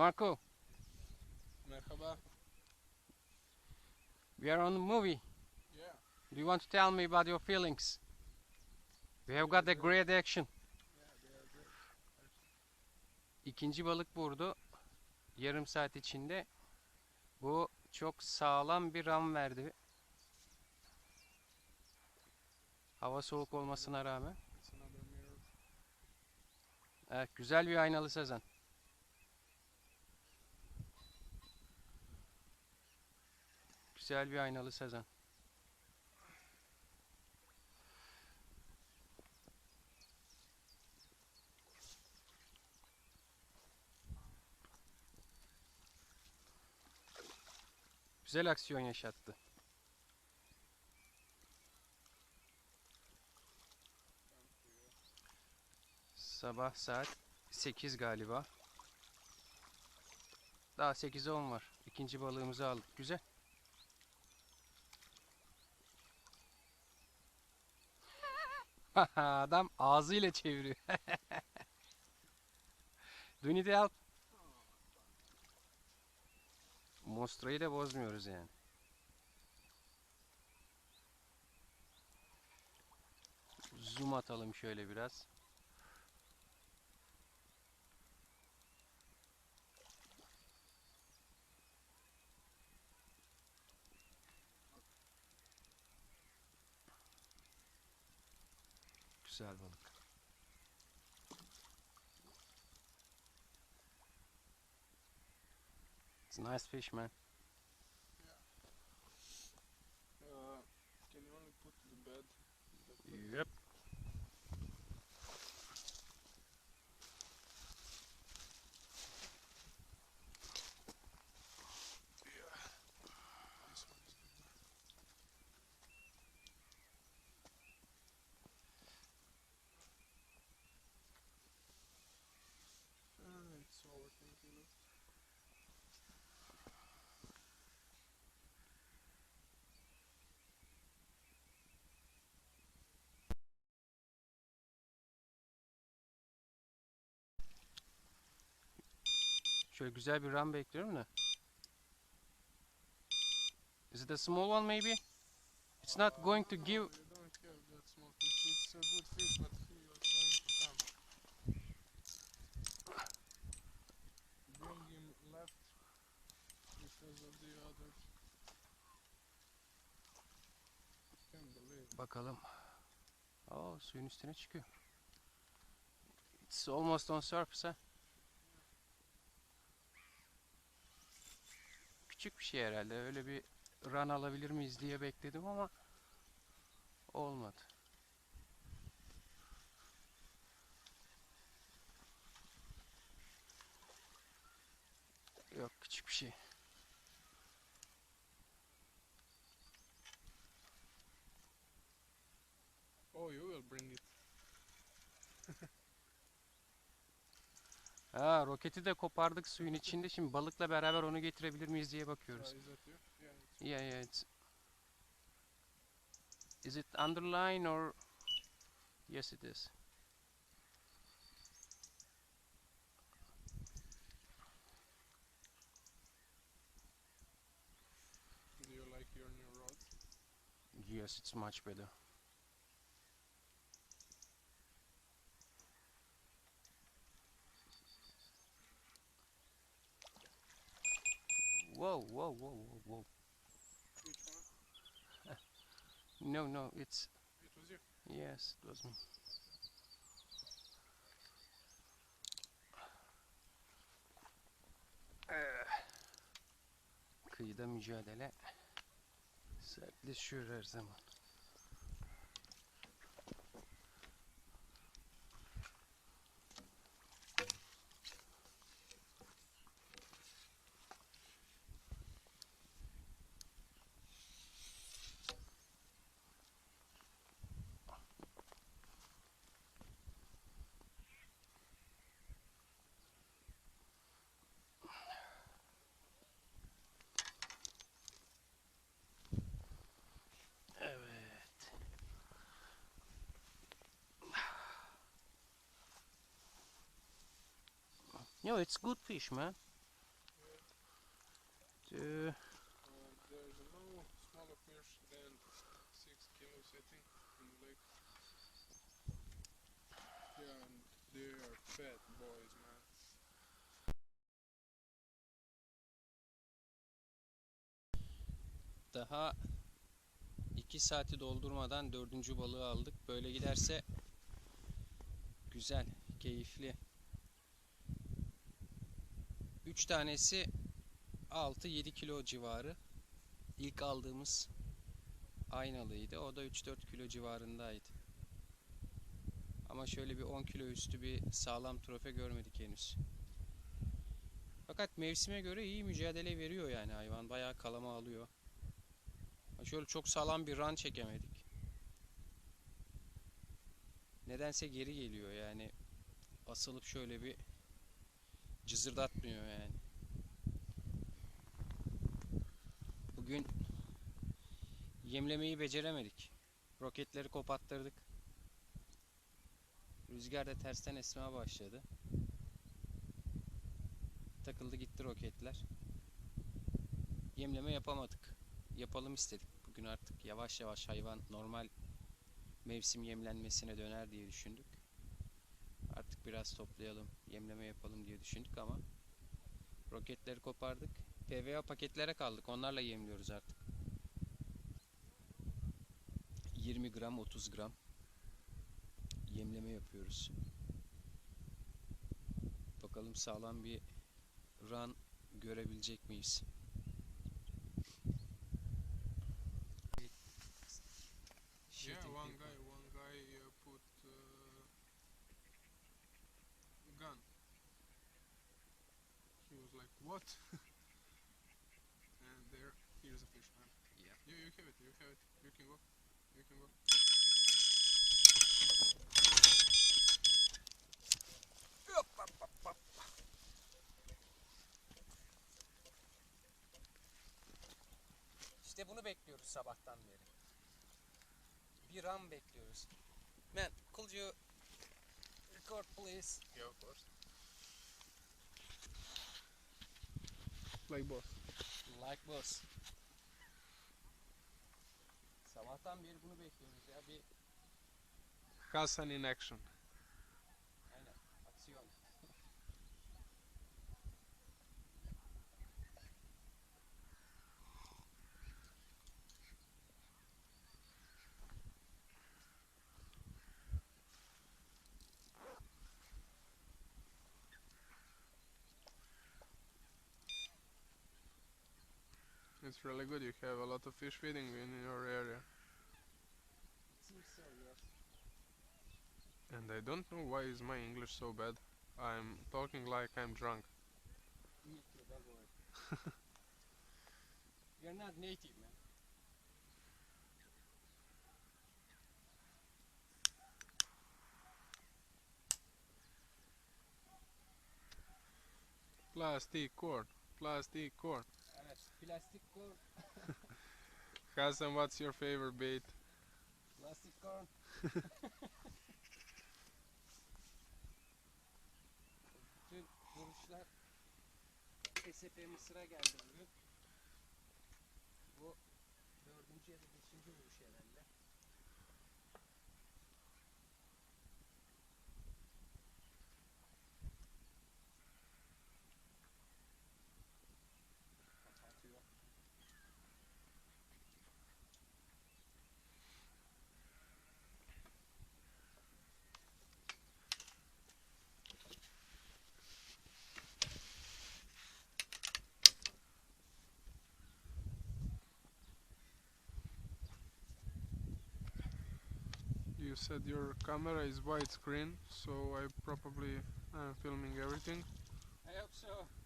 Marco, Merhaba. we are on the movie. Yeah. Do you want to tell me about your feelings? We have got a great action. İkinci balık vurdu. Yarım saat içinde. Bu çok sağlam bir ram verdi. Hava soğuk olmasına rağmen. Evet, güzel bir aynalı sazan. Güzel bir aynalı sazan. Güzel aksiyon yaşattı. Sabah saat 8 galiba. Daha 8'e 10 var. İkinci balığımızı aldık. Güzel. Adam ağzıyla çeviriyor. Do you need? Monstrayı da bozmuyoruz yani. Zoom atalım şöyle biraz. Güzel balık. It's a nice fish, man. Uh, can you only put the bed? the- Yep. This one is good. Ah, it's overthinking it. Şöyle güzel bir ram bekliyorum da. Is it a small one maybe? It's not going to give bakalım. Oo suyun üstüne çıkıyor. It's almost on surface ha. Küçük bir şey herhalde. Öyle bir run alabilir miyiz diye bekledim ama olmadı. Yok küçük bir şey. Oh, you will bring it. Ha roketi de kopardık suyun içinde. Şimdi balıkla beraber onu getirebilir miyiz diye bakıyoruz. Yeah. Yeah, yeah, it's. Is it underline or? Yes, it is. Do you like your new rod? Yes, it's much better. Whoa, whoa, whoa, whoa, whoa. Which one? No, no, it's. It was you. Yes, it was me. Kıyıda mücadele sertleşiyor her zaman. No, it's good fish, man. Ee, Uh, there's no smaller fish than six kilos, I think, in the lake. Yeah, and they are fat boys, man. Daha 2 saati doldurmadan dördüncü balığı aldık. Böyle giderse güzel, keyifli. 3 tanesi 6-7 kilo civarı. İlk aldığımız aynalıydı. O da 3-4 kilo civarındaydı. Ama şöyle bir 10 kilo üstü bir sağlam trofe görmedik henüz. Fakat mevsime göre iyi mücadele veriyor yani hayvan. Bayağı kalama alıyor. Şöyle çok sağlam bir run çekemedik. Nedense geri geliyor yani. Asılıp şöyle bir cızırdatmıyor yani. Bugün yemlemeyi beceremedik. Roketleri kopattırdık. Rüzgar da tersten esmeye başladı. Takıldı gitti roketler. Yemleme yapamadık yapalım istedik. Bugün artık yavaş yavaş hayvan normal mevsim yemlenmesine döner diye düşündük. Artık biraz toplayalım, yemleme yapalım diye düşündük ama roketleri kopardık. PVA paketlere kaldık. Onlarla yemliyoruz artık. 20 gram, 30 gram yemleme yapıyoruz. Bakalım sağlam bir run görebilecek miyiz? Yeah, one guy uh, put uh, gun. He was like, "What?" and there, here's a fish, man. Yeah. You, you have it. You have it. You can go. You can go. İşte bunu bekliyoruz sabahtan beri. Bir an bekliyoruz. Man, could you record please? Yeah, of course. Like boss. Like boss. Sabahtan beri bunu bekliyoruz ya. Bir Hassan in action. It's really good. You have a lot of fish feeding in your area. It seems so, yes. And I don't know why is my English so bad. I'm talking like I'm drunk. Me too, don't worry. You're not native, man. Plastic cord. Plastic cord. Evet, plastik kor, Hassan, what's your favorite bait? plastik kor. Bütün vuruşlar SP Mısır'a geldi bugün. You said your camera is widescreen, so I probably am filming everything. I hope so.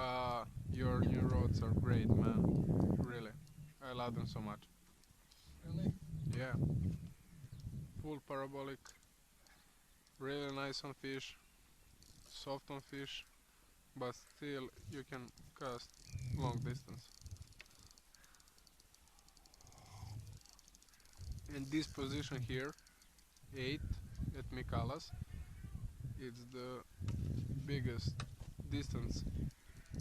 Uh, boats are great, man. Really, I love them so much. Really? Yeah. Full parabolic. Really nice on fish. Soft on fish. But still you can cast long distance. In this position here, 8 at Mikalas, it's the biggest distance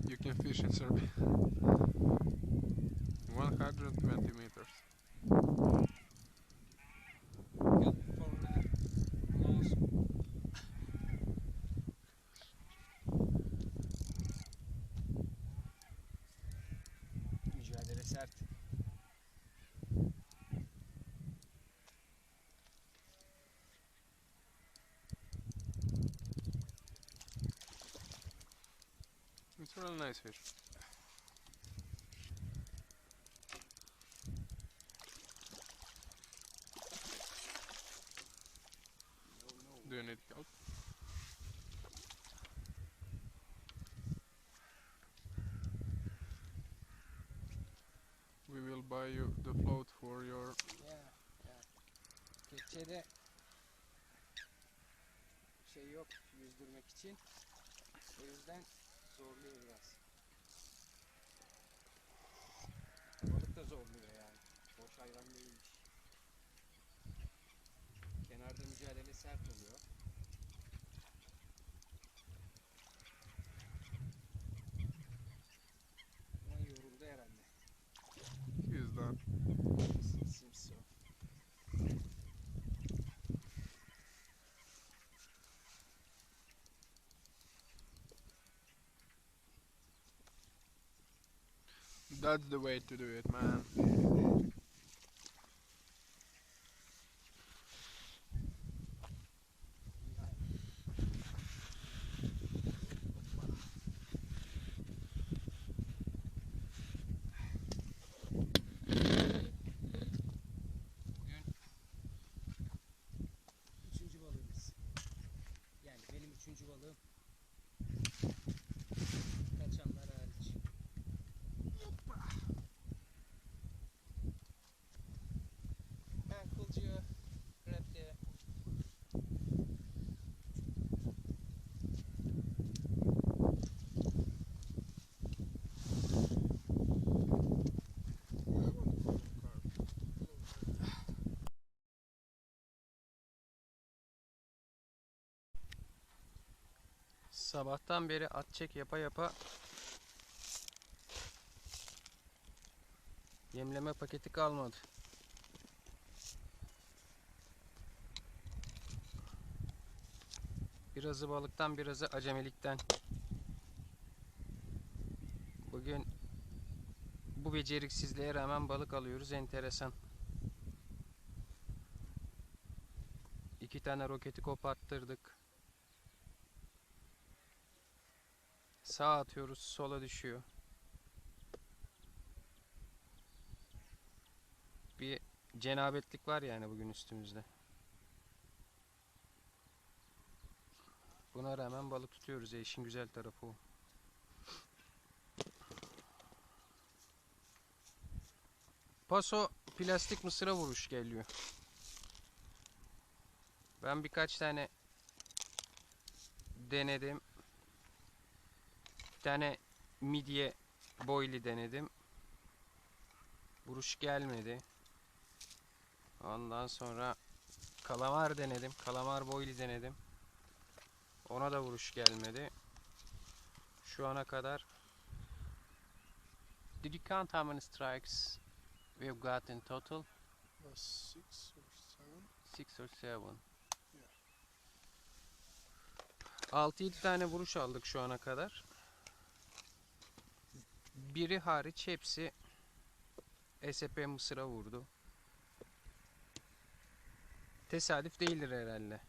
you can fish in Serbia. 120 meters. Help for uh, nose. Mücadele sert. Really nice fish. Do you need help? We will buy you the float for your ya. Kepçede şey yok yüzdürmek için. O yüzden zorluyor biraz. Balık da zorluyor yani. Boş hayvan değilmiş. Kenarda mücadele sert oluyor. That's the way to do it, man. Sabahtan beri at çek yapa yapa yemleme paketi kalmadı. Birazı balıktan birazı acemilikten. Bugün bu beceriksizliğe rağmen balık alıyoruz enteresan. İki tane roketi koparttırdık. Sağa atıyoruz, sola düşüyor. Bir cenabetlik var yani bugün üstümüzde. Buna rağmen balık tutuyoruz. ya, işin güzel tarafı o. Paso plastik mısıra vuruş geliyor. Ben birkaç tane denedim. Bir tane midye boyli denedim. Vuruş gelmedi. Ondan sonra kalamar denedim. Kalamar boyli denedim. Ona da vuruş gelmedi. Şu ana kadar Did you count how many strikes we've got in total? Uh, six or seven. Six or seven. 6-7 tane vuruş aldık şu ana kadar. Biri hariç hepsi SP Mısır'a vurdu. Tesadüf değildir herhalde.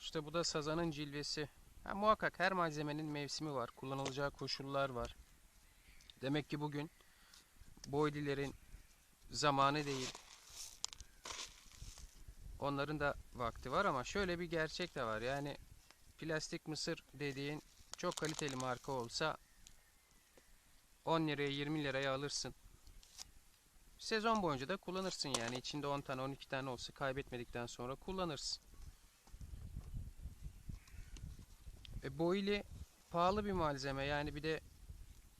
İşte bu da sazanın cilvesi. Ha, muhakkak her malzemenin mevsimi var. Kullanılacağı koşullar var. Demek ki bugün boylilerin zamanı değil. Onların da vakti var ama şöyle bir gerçek de var. Yani plastik mısır dediğin çok kaliteli marka olsa 10 liraya 20 liraya alırsın. Sezon boyunca da kullanırsın yani. içinde 10 tane 12 tane olsa kaybetmedikten sonra kullanırsın. E, boili pahalı bir malzeme yani bir de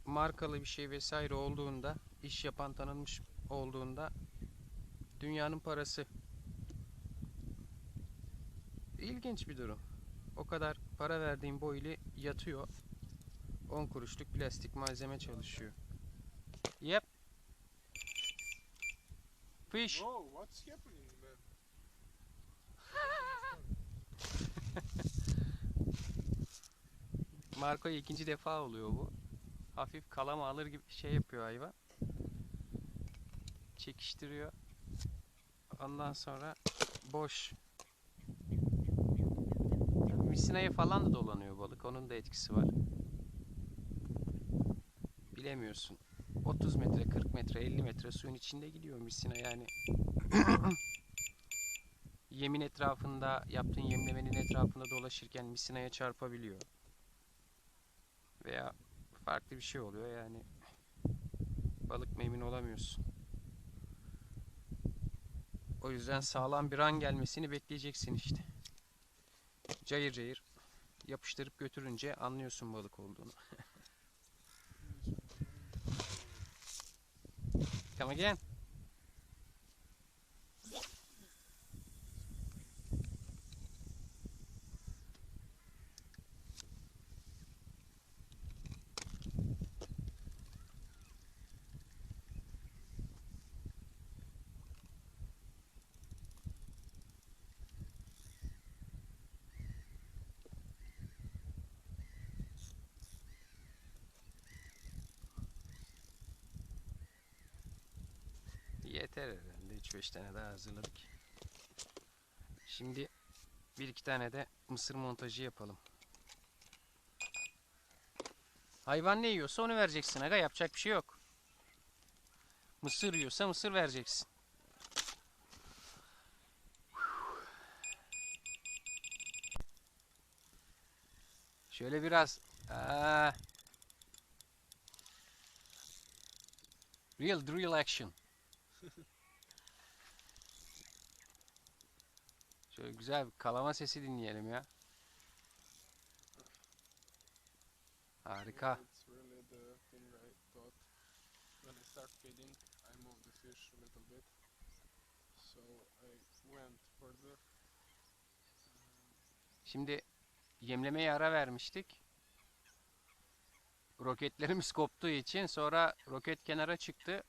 markalı bir şey vesaire olduğunda iş yapan tanınmış olduğunda dünyanın parası. İlginç bir durum. O kadar para verdiğim boili yatıyor. 10 kuruşluk plastik malzeme çalışıyor. Yep. Fish. Whoa, what's happening man? Marco ikinci defa oluyor bu. Hafif kalama alır gibi şey yapıyor hayvan. Çekiştiriyor. Ondan sonra boş. Misinaya falan da dolanıyor balık. Onun da etkisi var. Bilemiyorsun. 30 metre, 40 metre, 50 metre suyun içinde gidiyor misina yani. Yemin etrafında, yaptığın yemlemenin etrafında dolaşırken misinaya çarpabiliyor veya farklı bir şey oluyor yani balık memnun olamıyorsun. O yüzden sağlam bir an gelmesini bekleyeceksin işte. Cayır cayır yapıştırıp götürünce anlıyorsun balık olduğunu. Come again. 4-5 tane daha hazırladık. Şimdi bir iki tane de mısır montajı yapalım. Hayvan ne yiyorsa onu vereceksin aga yapacak bir şey yok. Mısır yiyorsa mısır vereceksin. Şöyle biraz aa, real drill action. Şöyle güzel bir kalama sesi dinleyelim ya. Harika. Şimdi yemlemeye ara vermiştik. Roketlerimiz koptuğu için sonra roket kenara çıktı.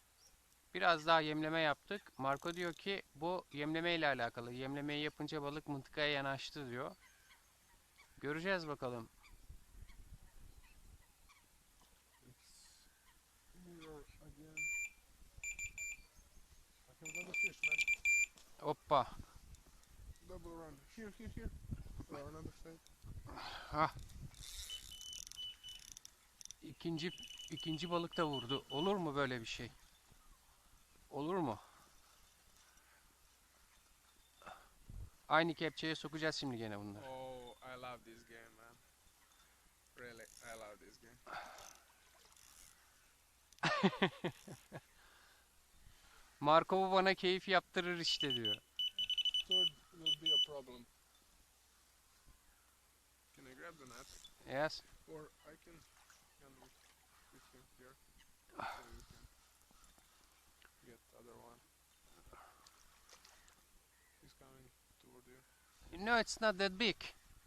Biraz daha yemleme yaptık. Marco diyor ki bu yemleme ile alakalı. Yemlemeyi yapınca balık mıntıkaya yanaştı diyor. Göreceğiz bakalım. Hoppa. Side. İkinci ikinci balık da vurdu. Olur mu böyle bir şey? Olur mu? Aynı kepçeye sokacağız şimdi gene bunları. Oh, I love this game, man. Really, I love this game. Marco bana keyif yaptırır işte diyor. Third will be a problem. Can I grab the net? Yes. Or I can can with him here so you can get the other one. He's coming toward you. No, it's not that big.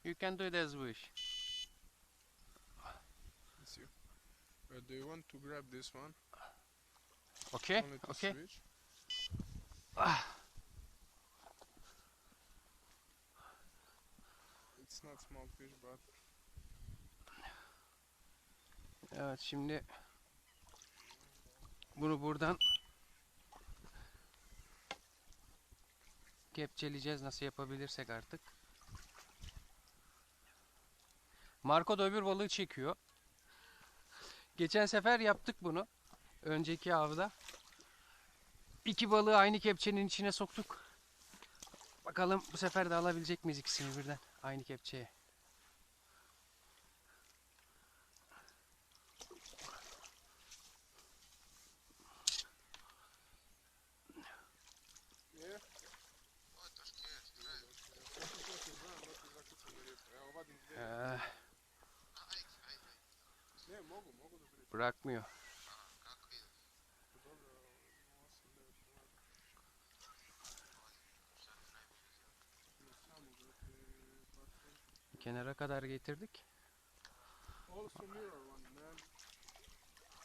You can do it as wish. It's you. Uh, do you want to grab this one? Okay, okay. switch. It's not small fish, but Evet şimdi bunu buradan kepçeleyeceğiz nasıl yapabilirsek artık. Marco da öbür balığı çekiyor. Geçen sefer yaptık bunu. Önceki avda. İki balığı aynı kepçenin içine soktuk. Bakalım bu sefer de alabilecek miyiz ikisini birden aynı kepçeye. Getirdik.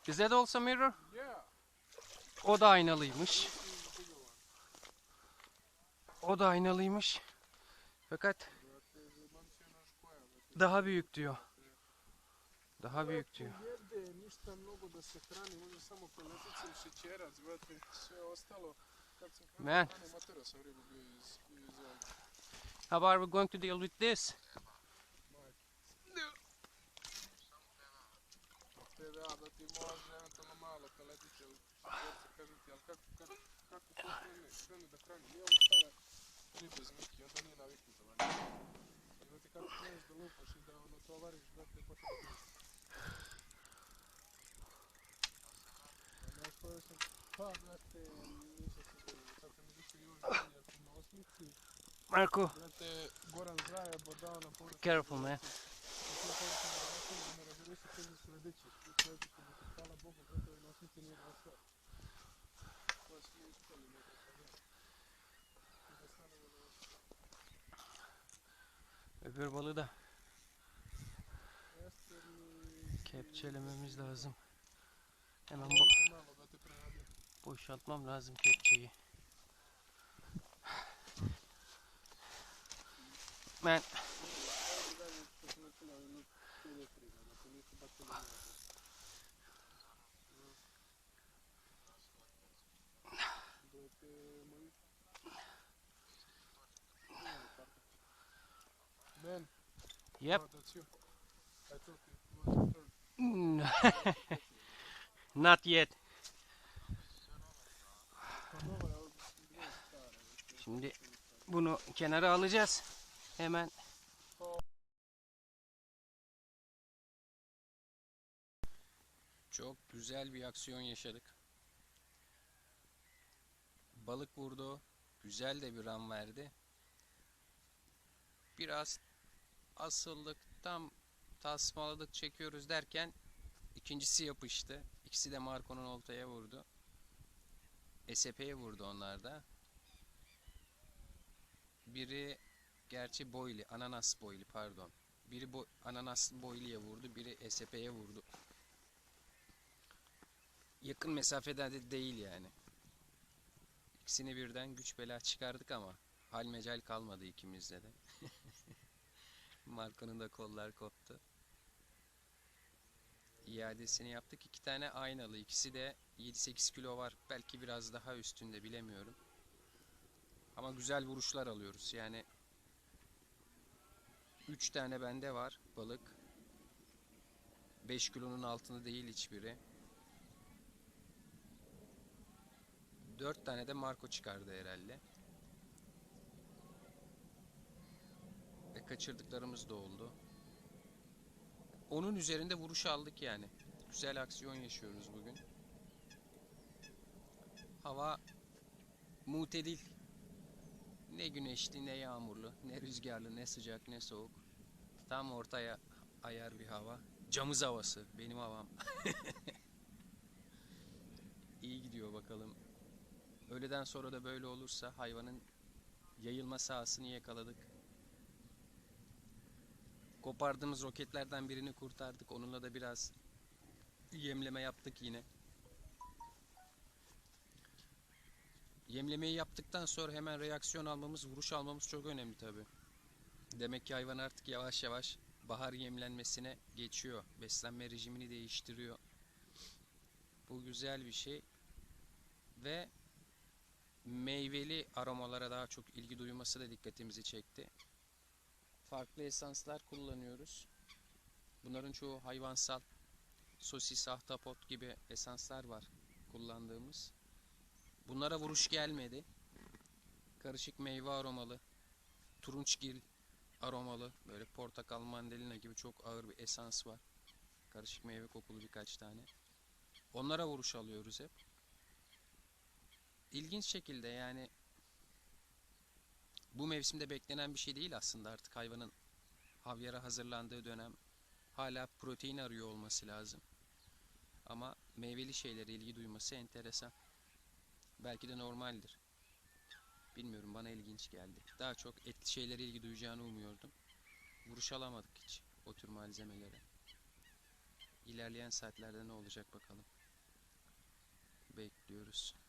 Is that also mirror? Yeah, O da aynalıymış. O da aynalıymış. Fakat daha büyük diyor. Daha büyük diyor. Man. How are we going to deal with this? трябва да ти може жената на малата ледица, да се кажа ти, как, как, как, как храни, да храни, ние оставя риба с мики, onda nije naviknuta vanja. I da ti kako kreneš da lupaš i da ono tovariš, da ti počne da piješ. Znaš koje sam, pa brate, nisam se sviđa, sad sam izličio i ovdje, jer na osmici. Marko. Brate, Goran Zajebo dao na povrat. Careful, man. Öbür balığı da kepçelememiz lazım. Hemen bo boşaltmam lazım kepçeyi. Man, Man, yep. oh, that's you. I thought it was. Mm. Not yet. Şimdi bunu kenara alacağız. Hemen. Güzel bir aksiyon yaşadık. Balık vurdu. Güzel de bir ram verdi. Biraz asıldık. Tam tasmaladık çekiyoruz derken ikincisi yapıştı. İkisi de Marco'nun oltaya vurdu. SP'ye vurdu onlar da. Biri gerçi boyli, ananas boyli pardon. Biri bo ananas boyliye vurdu, biri SP'ye vurdu. Yakın mesafeden de değil yani. İkisini birden güç bela çıkardık ama hal mecal kalmadı ikimizde de. Markanın da kollar koptu. İadesini yaptık. İki tane aynalı. İkisi de 7-8 kilo var. Belki biraz daha üstünde bilemiyorum. Ama güzel vuruşlar alıyoruz. Yani 3 tane bende var balık. 5 kilonun altında değil hiçbiri. 4 tane de Marco çıkardı herhalde. Ve kaçırdıklarımız da oldu. Onun üzerinde vuruş aldık yani. Güzel aksiyon yaşıyoruz bugün. Hava mutedil. Ne güneşli, ne yağmurlu, ne rüzgarlı, ne sıcak, ne soğuk. Tam ortaya ayar bir hava. Camız havası, benim havam. İyi gidiyor bakalım. Öğleden sonra da böyle olursa hayvanın yayılma sahasını yakaladık. Kopardığımız roketlerden birini kurtardık. Onunla da biraz yemleme yaptık yine. Yemlemeyi yaptıktan sonra hemen reaksiyon almamız, vuruş almamız çok önemli tabi. Demek ki hayvan artık yavaş yavaş bahar yemlenmesine geçiyor. Beslenme rejimini değiştiriyor. Bu güzel bir şey. Ve meyveli aromalara daha çok ilgi duyması da dikkatimizi çekti. Farklı esanslar kullanıyoruz. Bunların çoğu hayvansal. Sosis, ahtapot gibi esanslar var kullandığımız. Bunlara vuruş gelmedi. Karışık meyve aromalı, turunçgil aromalı böyle portakal mandalina gibi çok ağır bir esans var. Karışık meyve kokulu birkaç tane. Onlara vuruş alıyoruz hep. İlginç şekilde yani bu mevsimde beklenen bir şey değil aslında artık hayvanın havyara hazırlandığı dönem hala protein arıyor olması lazım. Ama meyveli şeylere ilgi duyması enteresan. Belki de normaldir. Bilmiyorum bana ilginç geldi. Daha çok etli şeylere ilgi duyacağını umuyordum. Vuruş alamadık hiç o tür malzemelere. İlerleyen saatlerde ne olacak bakalım. Bekliyoruz.